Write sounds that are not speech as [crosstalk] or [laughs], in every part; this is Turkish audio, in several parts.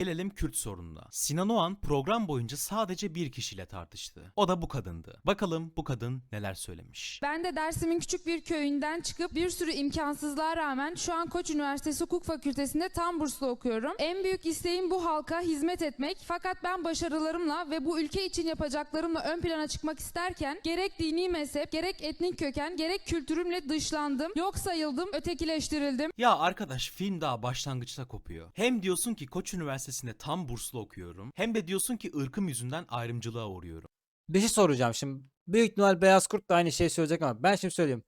Gelelim Kürt sorununa. Sinan Oğan program boyunca sadece bir kişiyle tartıştı. O da bu kadındı. Bakalım bu kadın neler söylemiş. Ben de Dersim'in küçük bir köyünden çıkıp bir sürü imkansızlığa rağmen şu an Koç Üniversitesi Hukuk Fakültesi'nde tam burslu okuyorum. En büyük isteğim bu halka hizmet etmek. Fakat ben başarılarımla ve bu ülke için yapacaklarımla ön plana çıkmak isterken gerek dini mezhep, gerek etnik köken, gerek kültürümle dışlandım. Yok sayıldım, ötekileştirildim. Ya arkadaş film daha başlangıçta kopuyor. Hem diyorsun ki Koç Üniversitesi'nde tam burslu okuyorum. Hem de diyorsun ki ırkım yüzünden ayrımcılığa uğruyorum. Bir şey soracağım şimdi. Büyük ihtimal Beyaz Kurt da aynı şeyi söyleyecek ama ben şimdi söyleyeyim.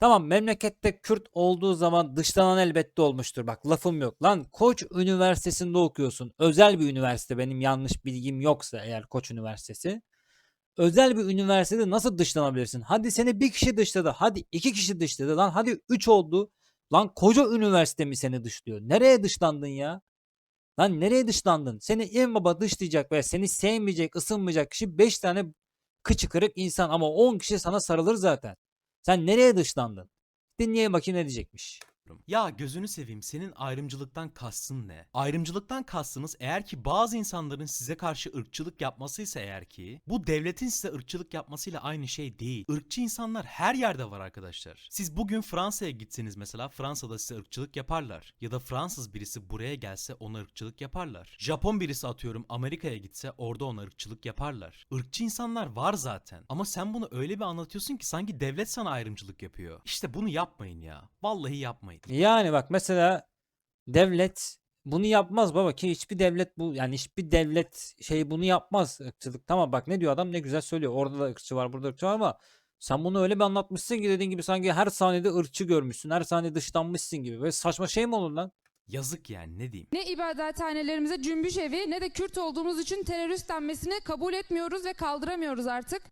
Tamam memlekette Kürt olduğu zaman dışlanan elbette olmuştur. Bak lafım yok. Lan Koç Üniversitesi'nde okuyorsun. Özel bir üniversite benim yanlış bilgim yoksa eğer Koç Üniversitesi. Özel bir üniversitede nasıl dışlanabilirsin? Hadi seni bir kişi dışladı. Hadi iki kişi dışladı. Lan hadi üç oldu. Lan koca üniversite mi seni dışlıyor? Nereye dışlandın ya? Lan nereye dışlandın? Seni en baba dışlayacak veya seni sevmeyecek, ısınmayacak kişi 5 tane kıçı kırık insan ama 10 kişi sana sarılır zaten. Sen nereye dışlandın? Dinleye bakayım ne diyecekmiş. Ya gözünü seveyim senin ayrımcılıktan kastın ne? Ayrımcılıktan kastınız eğer ki bazı insanların size karşı ırkçılık yapmasıysa eğer ki bu devletin size ırkçılık yapmasıyla aynı şey değil. Irkçı insanlar her yerde var arkadaşlar. Siz bugün Fransa'ya gitseniz mesela Fransa'da size ırkçılık yaparlar. Ya da Fransız birisi buraya gelse ona ırkçılık yaparlar. Japon birisi atıyorum Amerika'ya gitse orada ona ırkçılık yaparlar. Irkçı insanlar var zaten. Ama sen bunu öyle bir anlatıyorsun ki sanki devlet sana ayrımcılık yapıyor. İşte bunu yapmayın ya. Vallahi yapmayın. Yani bak mesela devlet bunu yapmaz baba ki hiçbir devlet bu yani hiçbir devlet şey bunu yapmaz ırkçılık. Tamam bak ne diyor adam ne güzel söylüyor. Orada da ırkçı var burada ırkçı var ama sen bunu öyle bir anlatmışsın ki dediğin gibi sanki her sahnede ırkçı görmüşsün. Her sahnede dışlanmışsın gibi. Böyle saçma şey mi olur lan? Yazık yani ne diyeyim. Ne ibadethanelerimize cümbüş evi ne de Kürt olduğumuz için terörist denmesini kabul etmiyoruz ve kaldıramıyoruz artık.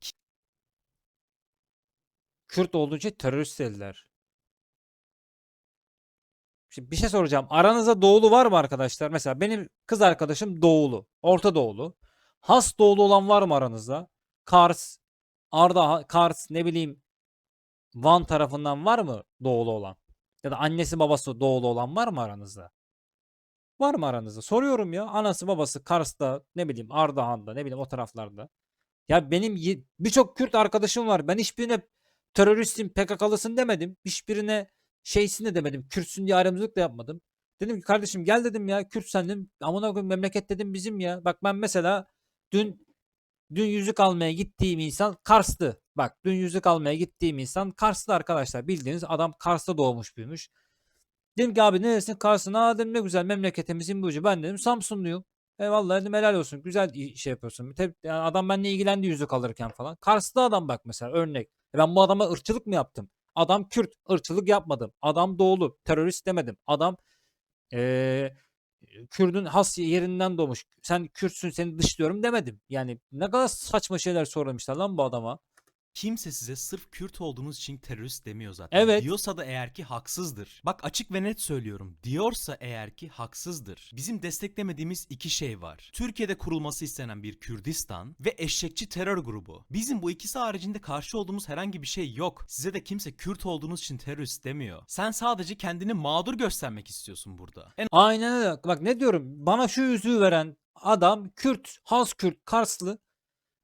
Kürt olduğu için terörist dediler. Şimdi bir şey soracağım. Aranızda doğulu var mı arkadaşlar? Mesela benim kız arkadaşım doğulu. Orta doğulu. Has doğulu olan var mı aranızda? Kars, Arda, Kars ne bileyim Van tarafından var mı doğulu olan? Ya da annesi babası doğulu olan var mı aranızda? Var mı aranızda? Soruyorum ya. Anası babası Kars'ta ne bileyim Ardahan'da ne bileyim o taraflarda. Ya benim birçok Kürt arkadaşım var. Ben hiçbirine teröristim, PKK'lısın demedim. Hiçbirine şeysin de demedim. Kürtsün diye ayrımcılık da yapmadım. Dedim ki kardeşim gel dedim ya Kürt sendim. Amına koyayım memleket dedim bizim ya. Bak ben mesela dün dün yüzük almaya gittiğim insan Kars'tı. Bak dün yüzük almaya gittiğim insan Kars'tı arkadaşlar. Bildiğiniz adam Kars'ta doğmuş büyümüş. Dedim ki abi neresin Kars'ın? Aa dedim ne güzel memleketimizin bu ucu. Ben dedim Samsunluyum. Eyvallah dedim helal olsun. Güzel şey yapıyorsun. Yani adam benimle ilgilendi yüzük alırken falan. Kars'ta adam bak mesela örnek. E Ben bu adama ırkçılık mı yaptım? Adam Kürt. ırkçılık yapmadım. Adam doğulu. Terörist demedim. Adam eee Kürdün has yerinden doğmuş. Sen Kürtsün seni dışlıyorum demedim. Yani ne kadar saçma şeyler söylemişler lan bu adama. Kimse size sırf Kürt olduğunuz için terörist demiyor zaten. Evet. Diyorsa da eğer ki haksızdır. Bak açık ve net söylüyorum. Diyorsa eğer ki haksızdır. Bizim desteklemediğimiz iki şey var. Türkiye'de kurulması istenen bir Kürdistan ve eşekçi terör grubu. Bizim bu ikisi haricinde karşı olduğumuz herhangi bir şey yok. Size de kimse Kürt olduğunuz için terörist demiyor. Sen sadece kendini mağdur göstermek istiyorsun burada. En Aynen öyle. Bak ne diyorum. Bana şu yüzüğü veren adam Kürt, has Kürt, Karslı.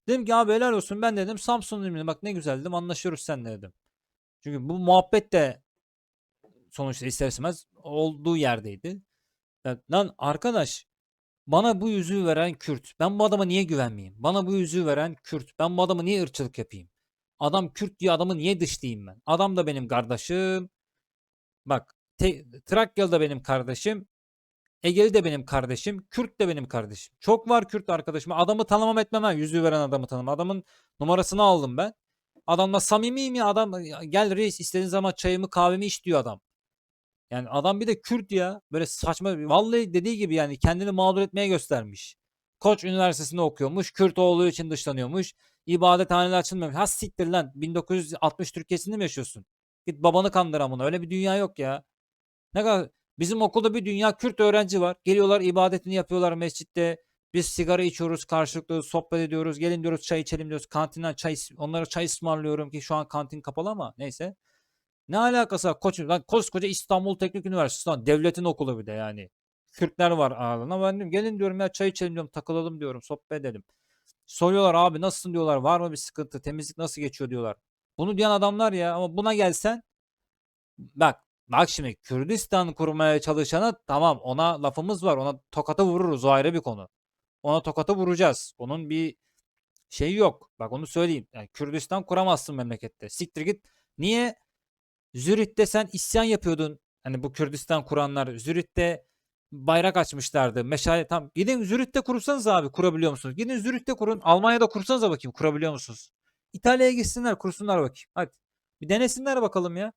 Dedim ki abi helal olsun ben dedim Samsunluyum dedim. Bak ne güzel dedim anlaşıyoruz seninle dedim. Çünkü bu muhabbet de sonuçta ister istemez olduğu yerdeydi. Ya, lan arkadaş bana bu yüzüğü veren Kürt. Ben bu adama niye güvenmeyeyim? Bana bu yüzüğü veren Kürt. Ben bu adama niye ırkçılık yapayım? Adam Kürt diye adamı niye dışlayayım ben? Adam da benim kardeşim. Bak Trakyalı da benim kardeşim. Egeli de benim kardeşim. Kürt de benim kardeşim. Çok var Kürt arkadaşım. Adamı tanımam etmem ha. Yüzüğü veren adamı tanımam. Adamın numarasını aldım ben. Adamla samimiyim ya. Adam "Ya gel reis istediğin zaman çayımı kahvemi iç diyor adam. Yani adam bir de Kürt ya. Böyle saçma. Vallahi dediği gibi yani kendini mağdur etmeye göstermiş. Koç Üniversitesi'nde okuyormuş. Kürt olduğu için dışlanıyormuş. İbadethaneler açılmamış. Ha siktir lan. 1960 Türkiye'sinde mi yaşıyorsun? Git babanı kandır amına. Öyle bir dünya yok ya. Ne kadar Bizim okulda bir dünya Kürt öğrenci var. Geliyorlar ibadetini yapıyorlar mescitte. Biz sigara içiyoruz karşılıklı sohbet ediyoruz. Gelin diyoruz çay içelim diyoruz. Kantinden çay onlara çay ısmarlıyorum ki şu an kantin kapalı ama neyse. Ne alakası var? Koç, lan koskoca İstanbul Teknik Üniversitesi lan devletin okulu bir de yani. Kürtler var aralarında. Ben diyorum gelin diyorum ya çay içelim diyorum takılalım diyorum sohbet edelim. Soruyorlar abi nasılsın diyorlar var mı bir sıkıntı temizlik nasıl geçiyor diyorlar. Bunu diyen adamlar ya ama buna gelsen bak bak şimdi Kürdistan kurmaya çalışana tamam ona lafımız var ona tokata vururuz o ayrı bir konu. Ona tokata vuracağız. Onun bir şeyi yok. Bak onu söyleyeyim. Yani Kürdistan kuramazsın memlekette. Siktir git. Niye? Zürich'te sen isyan yapıyordun. Hani bu Kürdistan kuranlar Zürich'te bayrak açmışlardı. Meşale tam gidin Zürich'te kursanız abi kurabiliyor musunuz? Gidin Zürich'te kurun. Almanya'da kursanız bakayım kurabiliyor musunuz? İtalya'ya gitsinler kursunlar bakayım. Hadi. Bir denesinler bakalım ya.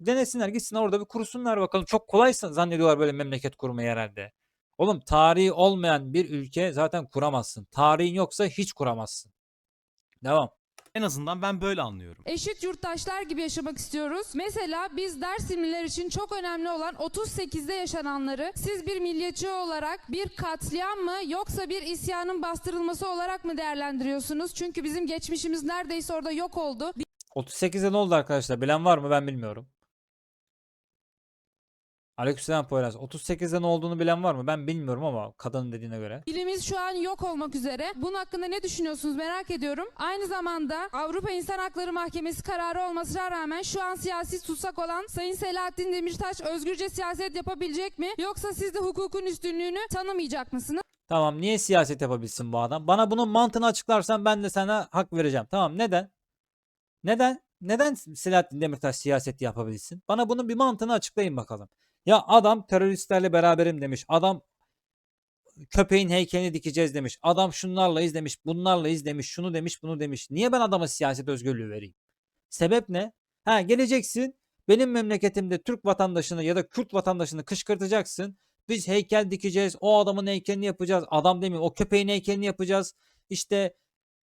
Denesinler gitsinler orada bir kursunlar bakalım. Çok kolay zannediyorlar böyle memleket kurmayı herhalde. Oğlum tarihi olmayan bir ülke zaten kuramazsın. Tarihin yoksa hiç kuramazsın. Devam. En azından ben böyle anlıyorum. Eşit yurttaşlar gibi yaşamak istiyoruz. Mesela biz Dersimliler için çok önemli olan 38'de yaşananları siz bir milliyetçi olarak bir katliam mı yoksa bir isyanın bastırılması olarak mı değerlendiriyorsunuz? Çünkü bizim geçmişimiz neredeyse orada yok oldu. 38'de ne oldu arkadaşlar? Bilen var mı? Ben bilmiyorum. Aleykümselam Poyraz. 38'de ne olduğunu bilen var mı? Ben bilmiyorum ama kadının dediğine göre. Dilimiz şu an yok olmak üzere. Bunun hakkında ne düşünüyorsunuz merak ediyorum. Aynı zamanda Avrupa İnsan Hakları Mahkemesi kararı olmasına rağmen şu an siyasi tutsak olan Sayın Selahattin Demirtaş özgürce siyaset yapabilecek mi? Yoksa siz de hukukun üstünlüğünü tanımayacak mısınız? Tamam niye siyaset yapabilsin bu adam? Bana bunun mantığını açıklarsan ben de sana hak vereceğim. Tamam neden? Neden? Neden Selahattin Demirtaş siyaset yapabilsin? Bana bunun bir mantığını açıklayın bakalım. Ya adam teröristlerle beraberim demiş. Adam köpeğin heykelini dikeceğiz demiş. Adam şunlarla izlemiş, bunlarla izlemiş, şunu demiş, bunu demiş. Niye ben adama siyaset özgürlüğü vereyim? Sebep ne? Ha geleceksin benim memleketimde Türk vatandaşını ya da Kürt vatandaşını kışkırtacaksın. Biz heykel dikeceğiz. O adamın heykelini yapacağız. Adam demeyeyim o köpeğin heykelini yapacağız. İşte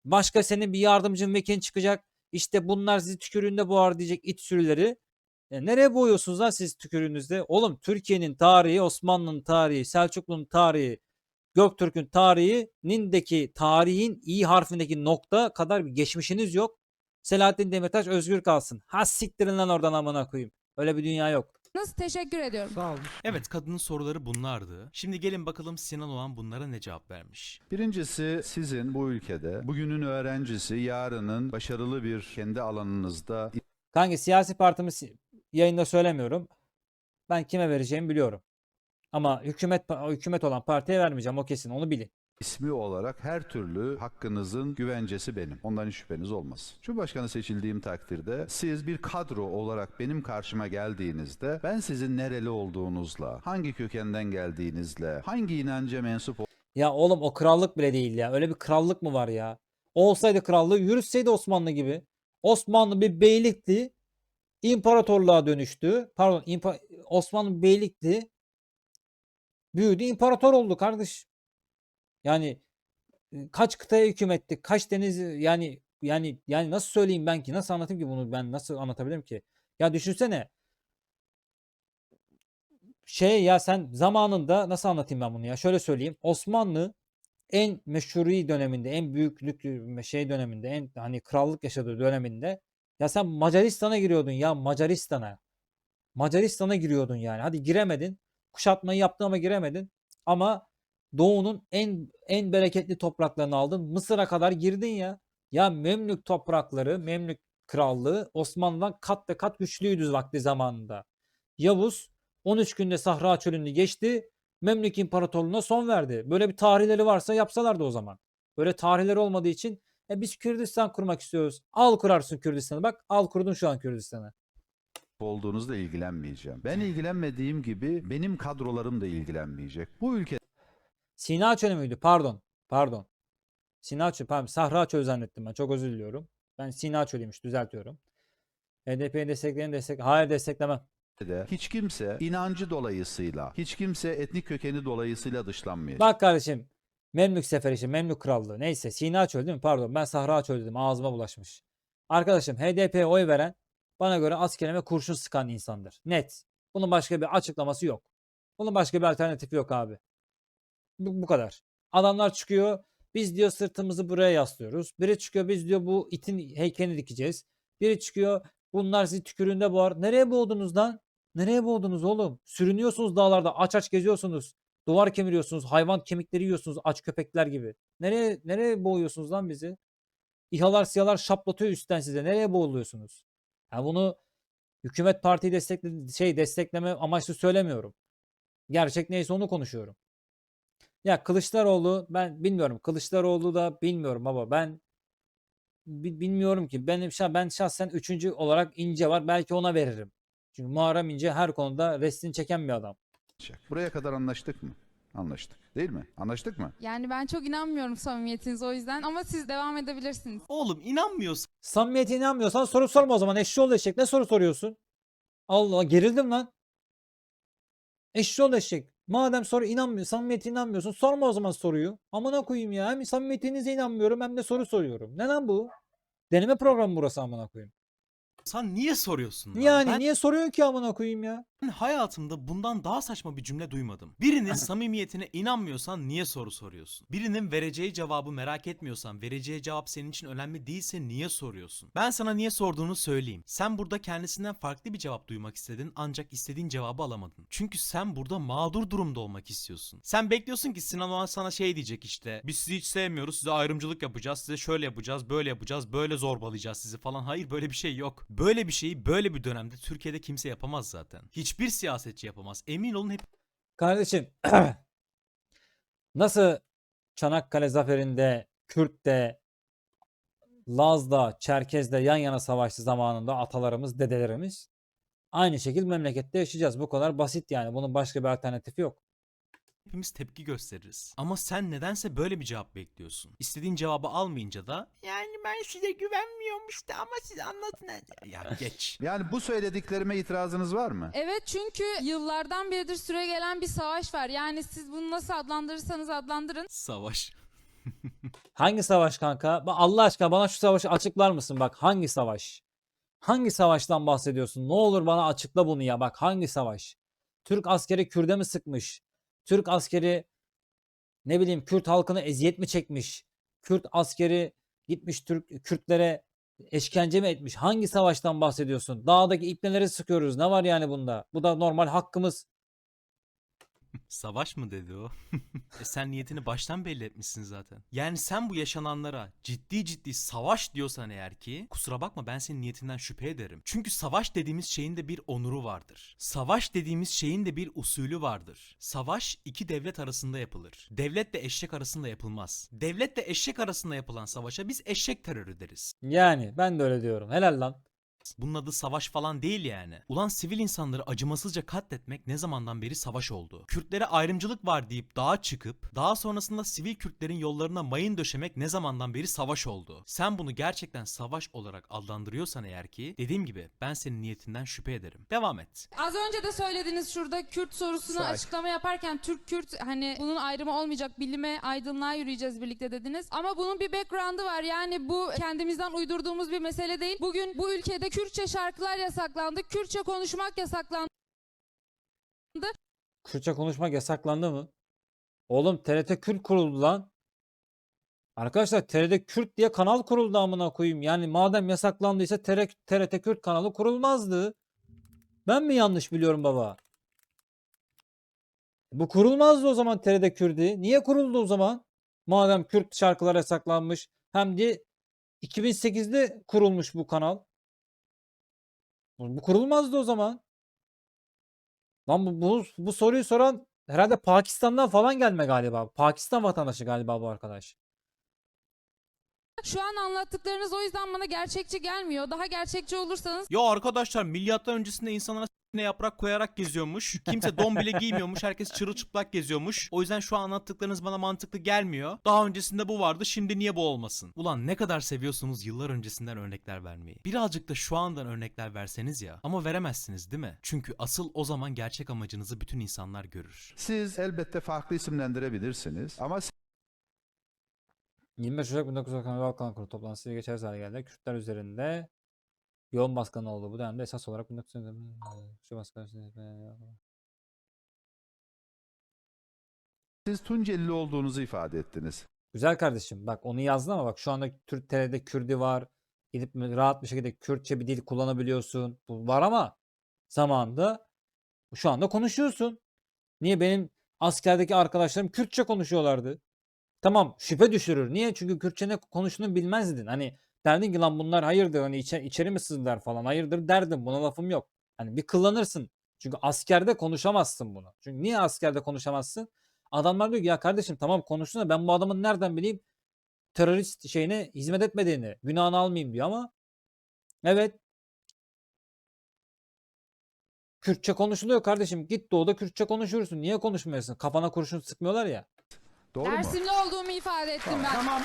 başka senin bir yardımcın vekilin çıkacak. İşte bunlar sizi tükürüğünde boğar diyecek it sürüleri. E nereye boyuyorsunuz lan siz tükürüğünüzde? Oğlum Türkiye'nin tarihi, Osmanlı'nın tarihi, Selçuklu'nun tarihi, Göktürk'ün tarihinin tarihin i harfindeki nokta kadar bir geçmişiniz yok. Selahattin Demirtaş özgür kalsın. Ha siktirin lan oradan amına koyayım. Öyle bir dünya yok. Teşekkür ediyorum. Sağ olun. Evet kadının soruları bunlardı. Şimdi gelin bakalım Sinan Oğan bunlara ne cevap vermiş. Birincisi sizin bu ülkede bugünün öğrencisi yarının başarılı bir kendi alanınızda Kanka siyasi partimi si- yayında söylemiyorum. Ben kime vereceğimi biliyorum. Ama hükümet hükümet olan partiye vermeyeceğim o kesin onu bilin. ismi olarak her türlü hakkınızın güvencesi benim. Ondan hiç şüpheniz olmaz. Cumhurbaşkanı seçildiğim takdirde siz bir kadro olarak benim karşıma geldiğinizde ben sizin nereli olduğunuzla, hangi kökenden geldiğinizle, hangi inanca mensup Ya oğlum o krallık bile değil ya. Öyle bir krallık mı var ya? O olsaydı krallığı yürütseydi Osmanlı gibi. Osmanlı bir beylikti. İmparatorluğa dönüştü. Pardon impa- Osmanlı beylikti. Büyüdü imparator oldu kardeş. Yani e, kaç kıtaya hükümetti? Kaç deniz yani yani yani nasıl söyleyeyim ben ki? Nasıl anlatayım ki bunu ben nasıl anlatabilirim ki? Ya düşünsene. Şey ya sen zamanında nasıl anlatayım ben bunu ya? Şöyle söyleyeyim. Osmanlı en meşhuri döneminde, en büyüklük şey döneminde, en hani krallık yaşadığı döneminde ya sen Macaristan'a giriyordun ya Macaristan'a. Macaristan'a giriyordun yani. Hadi giremedin. Kuşatmayı yaptın ama giremedin. Ama Doğu'nun en en bereketli topraklarını aldın. Mısır'a kadar girdin ya. Ya Memlük toprakları, Memlük krallığı Osmanlı'dan kat ve kat güçlüydü vakti zamanında. Yavuz 13 günde Sahra çölünü geçti. Memlük İmparatorluğu'na son verdi. Böyle bir tarihleri varsa yapsalardı o zaman. Böyle tarihleri olmadığı için e biz Kürdistan kurmak istiyoruz. Al kurarsın Kürdistan'ı. Bak al kurdun şu an Kürdistan'ı. olduğunuzla ilgilenmeyeceğim. Ben ilgilenmediğim gibi benim kadrolarım da ilgilenmeyecek. Bu ülke Sina Çölü müydü? Pardon. Pardon. Sina Çölü. Pardon. Sahra Çölü zannettim ben. Çok özür diliyorum. Ben Sina Çölü'ymüş. Düzeltiyorum. HDP'yi destekleyen destek. Hayır desteklemem. de hiç kimse inancı dolayısıyla, hiç kimse etnik kökeni dolayısıyla dışlanmayacak. Bak kardeşim. Memlük Seferi işte Memlük Krallığı. Neyse Sina Çölü değil mi? Pardon ben Sahra Çölü dedim. Ağzıma bulaşmış. Arkadaşım HDP'ye oy veren bana göre askerime kurşun sıkan insandır. Net. Bunun başka bir açıklaması yok. Bunun başka bir alternatifi yok abi. Bu, bu kadar. Adamlar çıkıyor. Biz diyor sırtımızı buraya yaslıyoruz. Biri çıkıyor biz diyor bu itin heykelini dikeceğiz. Biri çıkıyor bunlar sizi tükürüğünde boğar. Nereye boğdunuz lan? Nereye boğdunuz oğlum? Sürünüyorsunuz dağlarda aç aç geziyorsunuz. Duvar kemiriyorsunuz. Hayvan kemikleri yiyorsunuz aç köpekler gibi. Nereye nereye boğuyorsunuz lan bizi? İHA'lar siyalar şaplatıyor üstten size. Nereye boğuluyorsunuz? Ya bunu hükümet partiyi destekle şey destekleme amaçlı söylemiyorum. Gerçek neyse onu konuşuyorum. Ya Kılıçdaroğlu ben bilmiyorum. Kılıçdaroğlu da bilmiyorum baba. Ben bi- bilmiyorum ki. Benim ben şahsen üçüncü olarak İnce var. Belki ona veririm. Çünkü Muharrem İnce her konuda restini çeken bir adam. Buraya kadar anlaştık mı? Anlaştık. Değil mi? Anlaştık mı? Yani ben çok inanmıyorum samimiyetinize o yüzden ama siz devam edebilirsiniz. Oğlum inanmıyorsan Samimiyete inanmıyorsan soru sorma o zaman. Eşşoğlu eşek ne soru soruyorsun? Allah Allah, gerildim lan. Eşşoğlu eşek. Madem soru inanmıyor, samimiyete inanmıyorsun sorma o zaman soruyu. Amına koyayım ya. Hem samimiyetinize inanmıyorum hem de soru soruyorum. Ne lan bu? Deneme programı burası amına koyayım. Niye soruyorsun? lan? Yani Ben- niye soruyorsun ki amına koyayım ya? Ben hayatımda bundan daha saçma bir cümle duymadım. Birinin [laughs] samimiyetine inanmıyorsan niye soru soruyorsun? Birinin vereceği cevabı merak etmiyorsan, vereceği cevap senin için önemli değilse niye soruyorsun? Ben sana niye sorduğunu söyleyeyim. Sen burada kendisinden farklı bir cevap duymak istedin ancak istediğin cevabı alamadın. Çünkü sen burada mağdur durumda olmak istiyorsun. Sen bekliyorsun ki Sinan Oğan sana şey diyecek işte. Biz sizi hiç sevmiyoruz, size ayrımcılık yapacağız, size şöyle yapacağız, böyle yapacağız, böyle zorbalayacağız sizi falan. Hayır böyle bir şey yok. Böyle bir şeyi böyle bir dönemde Türkiye'de kimse yapamaz zaten. Hiçbir siyasetçi yapamaz. Emin olun hep Kardeşim [clears throat] nasıl Çanakkale zaferinde Kürt'te Laz'da, Çerkez'de yan yana savaştı zamanında atalarımız, dedelerimiz. Aynı şekilde memlekette yaşayacağız. Bu kadar basit yani. Bunun başka bir alternatifi yok. Hepimiz tepki gösteririz. Ama sen nedense böyle bir cevap bekliyorsun. İstediğin cevabı almayınca da yani ben size güvenmiyorum işte ama siz anlatın. Ya geç. [laughs] Yani bu söylediklerime itirazınız var mı? Evet çünkü yıllardan beridir süre gelen bir savaş var. Yani siz bunu nasıl adlandırırsanız adlandırın. Savaş. [laughs] Hangi savaş kanka? Allah aşkına bana şu savaşı açıklar mısın? Bak hangi savaş? Hangi savaştan bahsediyorsun? Ne olur bana açıkla bunu ya. Bak hangi savaş? Türk askeri Kürt'e mi sıkmış? Türk askeri ne bileyim Kürt halkını eziyet mi çekmiş? Kürt askeri gitmiş Türk Kürtlere eşkence mi etmiş? Hangi savaştan bahsediyorsun? Dağdaki ipneleri sıkıyoruz. Ne var yani bunda? Bu da normal hakkımız. Savaş mı dedi o? e sen niyetini baştan belli etmişsin zaten. Yani sen bu yaşananlara ciddi ciddi savaş diyorsan eğer ki kusura bakma ben senin niyetinden şüphe ederim. Çünkü savaş dediğimiz şeyin de bir onuru vardır. Savaş dediğimiz şeyin de bir usulü vardır. Savaş iki devlet arasında yapılır. Devletle eşek arasında yapılmaz. Devletle eşek arasında yapılan savaşa biz eşek terörü deriz. Yani ben de öyle diyorum. Helal lan. Bunun adı savaş falan değil yani. Ulan sivil insanları acımasızca katletmek ne zamandan beri savaş oldu? Kürtlere ayrımcılık var deyip dağa çıkıp daha sonrasında sivil Kürtlerin yollarına mayın döşemek ne zamandan beri savaş oldu? Sen bunu gerçekten savaş olarak adlandırıyorsan eğer ki dediğim gibi ben senin niyetinden şüphe ederim. Devam et. Az önce de söylediniz şurada Kürt sorusuna Sakin. açıklama yaparken Türk Kürt hani bunun ayrımı olmayacak bilime aydınlığa yürüyeceğiz birlikte dediniz. Ama bunun bir background'ı var. Yani bu kendimizden uydurduğumuz bir mesele değil. Bugün bu ülkede Kürtçe şarkılar yasaklandı. Kürtçe konuşmak yasaklandı. Kürtçe konuşmak yasaklandı mı? Oğlum TRT Kürt kuruldu lan. Arkadaşlar TRT Kürt diye kanal kuruldu amına koyayım. Yani madem yasaklandıysa TRT, TRT Kürt kanalı kurulmazdı. Ben mi yanlış biliyorum baba? Bu kurulmazdı o zaman TRT Kürt'ü. Niye kuruldu o zaman? Madem Kürt şarkılar yasaklanmış. Hem de 2008'de kurulmuş bu kanal. Bu kurulmazdı o zaman. Lan bu, bu, bu soruyu soran herhalde Pakistan'dan falan gelme galiba. Pakistan vatandaşı galiba bu arkadaş. Şu an anlattıklarınız o yüzden bana gerçekçi gelmiyor. Daha gerçekçi olursanız Ya arkadaşlar milyattan öncesinde insanlara ne yaprak koyarak geziyormuş. Kimse don bile giymiyormuş. Herkes çırılçıplak geziyormuş. O yüzden şu an anlattıklarınız bana mantıklı gelmiyor. Daha öncesinde bu vardı. Şimdi niye bu olmasın? Ulan ne kadar seviyorsunuz yıllar öncesinden örnekler vermeyi. Birazcık da şu andan örnekler verseniz ya. Ama veremezsiniz değil mi? Çünkü asıl o zaman gerçek amacınızı bütün insanlar görür. Siz elbette farklı isimlendirebilirsiniz ama 25 Ocak 1990 Balkan Kurulu toplantısıyla geçersiz hale geldi. Kürtler üzerinde yoğun baskın olduğu bu dönemde esas olarak 1990 şu baskı siz Tuncelili olduğunuzu ifade ettiniz. Güzel kardeşim bak onu yazdın ama bak şu anda Türk TR'de Kürdi var. Gidip rahat bir şekilde Kürtçe bir dil kullanabiliyorsun. Bu var ama zamanında Şu anda konuşuyorsun. Niye benim askerdeki arkadaşlarım Kürtçe konuşuyorlardı? Tamam şüphe düşürür. Niye? Çünkü Kürtçe ne konuştuğunu bilmezdin. Hani derdin ki lan bunlar hayırdır hani içe, içeri mi sızdılar falan hayırdır derdim. Buna lafım yok. Hani bir kullanırsın. Çünkü askerde konuşamazsın bunu. Çünkü niye askerde konuşamazsın? Adamlar diyor ki ya kardeşim tamam konuştun da ben bu adamın nereden bileyim terörist şeyine hizmet etmediğini, günahını almayayım diyor ama evet Kürtçe konuşuluyor kardeşim. Git doğuda Kürtçe konuşursun. Niye konuşmuyorsun? Kafana kurşun sıkmıyorlar ya. Doğru mu? Dersimli olduğumu ifade ettim ben. Tamam.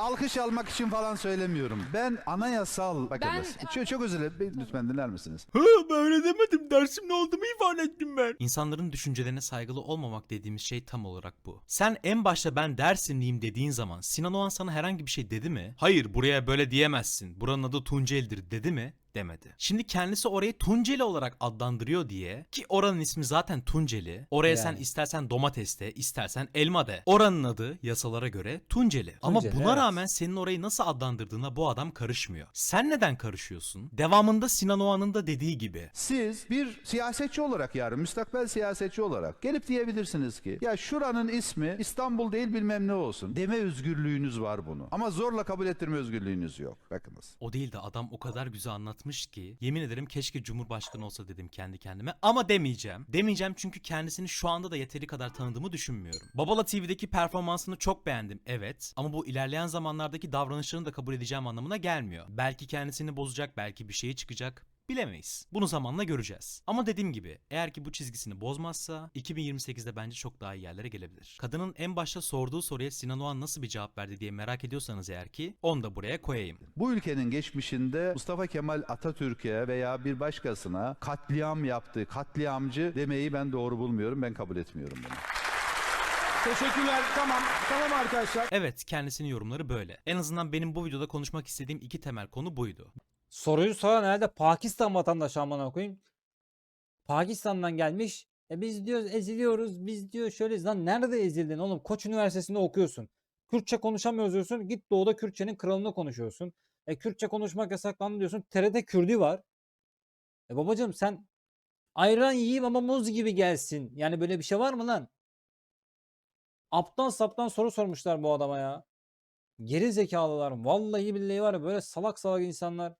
Alkış almak için falan söylemiyorum. Ben anayasal bakınız. Çok, çok özür dilerim. Lütfen dinler misiniz? Hı, böyle demedim. Dersim ne olduğumu ifade ettim ben. İnsanların düşüncelerine saygılı olmamak dediğimiz şey tam olarak bu. Sen en başta ben Dersimliyim dediğin zaman Sinan Oğan sana herhangi bir şey dedi mi? Hayır buraya böyle diyemezsin. Buranın adı Tunceli'dir dedi mi? Demedi. Şimdi kendisi orayı Tunceli olarak adlandırıyor diye ki oranın ismi zaten Tunceli. Oraya sen Yani. istersen domates de, istersen elma de. Oranın adı yasalara göre Tunceli. Ama Tunceli, buna evet. rağmen senin orayı nasıl adlandırdığına bu adam karışmıyor. Sen neden karışıyorsun? Devamında Sinan Oğan'ın da dediği gibi. Siz bir siyasetçi olarak yarın, müstakbel siyasetçi olarak gelip diyebilirsiniz ki ya şuranın ismi İstanbul değil bilmem ne olsun. Deme özgürlüğünüz var bunu. Ama zorla kabul ettirme özgürlüğünüz yok. Bakınız. O değil de adam o kadar güzel anlatmış ki yemin ederim keşke Cumhurbaşkanı olsa dedim kendi kendime ama demeyeceğim. Demeyeceğim çünkü kendisini şu anda da yeteri kadar tanıdığımı düşünmüyorum. Babala TV'deki performansını çok beğendim evet ama bu ilerleyen zamanlardaki davranışlarını da kabul edeceğim anlamına gelmiyor. Belki kendisini bozacak belki bir şey çıkacak. Bilemeyiz. Bunu zamanla göreceğiz. Ama dediğim gibi eğer ki bu çizgisini bozmazsa 2028'de bence çok daha iyi yerlere gelebilir. Kadının en başta sorduğu soruya Sinan Oğan nasıl bir cevap verdi diye merak ediyorsanız eğer ki onu da buraya koyayım. Bu ülkenin geçmişinde Mustafa Kemal Atatürk'e veya bir başkasına katliam yaptı, katliamcı demeyi ben doğru bulmuyorum. Ben kabul etmiyorum bunu. Teşekkürler. Tamam. Tamam arkadaşlar. Evet kendisinin yorumları böyle. En azından benim bu videoda konuşmak istediğim iki temel konu buydu. Soruyu soran herhalde Pakistan vatandaşı amına koyayım. Pakistan'dan gelmiş. E biz diyor eziliyoruz. Biz diyor şöyleyiz. Lan nerede ezildin oğlum? Koç Üniversitesi'nde okuyorsun. Kürtçe konuşamıyoruz diyorsun. Git doğuda Kürtçenin kralını konuşuyorsun. E Kürtçe konuşmak yasaklandı diyorsun. TRT Kürdü var. E babacığım sen ayran yiyeyim ama muz gibi gelsin. Yani böyle bir şey var mı lan? Aptal saptan soru sormuşlar bu adama ya. Geri zekalılar. Vallahi billahi var ya böyle salak salak insanlar.